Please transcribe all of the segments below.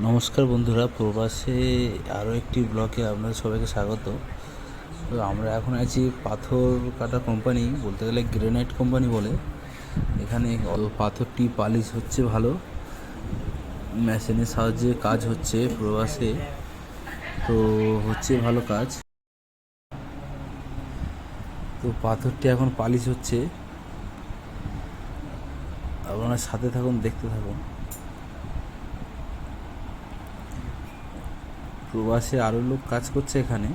নমস্কার বন্ধুরা, প্রবাসে আরও একটি ব্লকে আপনাদের সবাইকে স্বাগত। তো আমরা এখন আছি পাথর কাটা কোম্পানি বলতে গেলে গ্রেনাইট কোম্পানি বলে। এখানে পাথরটি পালিশ হচ্ছে ভালো। মেশিনের সাহায্যে কাজ হচ্ছে প্রবাসে। তো হচ্ছে ভালো কাজ। তো পাথরটি এখন পালিশ হচ্ছে। আপনারা সাথে থাকুন, দেখতে থাকুন। প্রবাসে আরও লোক কাজ করছে এখানে।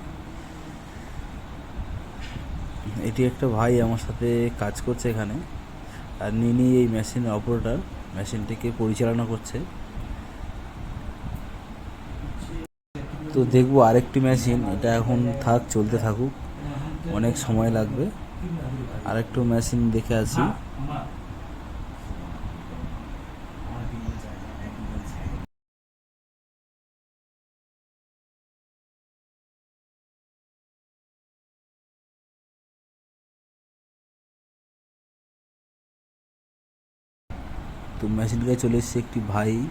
এটি একটা ভাই আমার সাথে কাজ করছে এখানে। আর নিনি এই মেশিনের অপারেটর মেশিনটিকে পরিচালনা করছে। তো দেখব আরেকটি মেশিন এটা এখন থাক, চলতে থাকুক। অনেক সময় লাগবে। আরেকটু মেশিন দেখে আসি। তো মেশিন গায়ে চলে এসেছে একটি ভাই।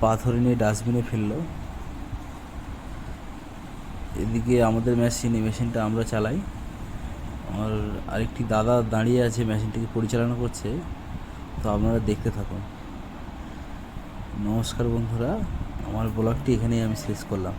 পাথর নিয়ে ডাস্টবিনে ফেলল। এদিকে আমাদের মেশিন এই মেশিনটা আমরা চালাই। আর আরেকটি দাদা দাঁড়িয়ে আছে মেশিনটিকে পরিচালনা করছে। তো আপনারা দেখতে থাকুন। নমস্কার বন্ধুরা, আমার ব্লগটি এখানেই আমি শেষ করলাম।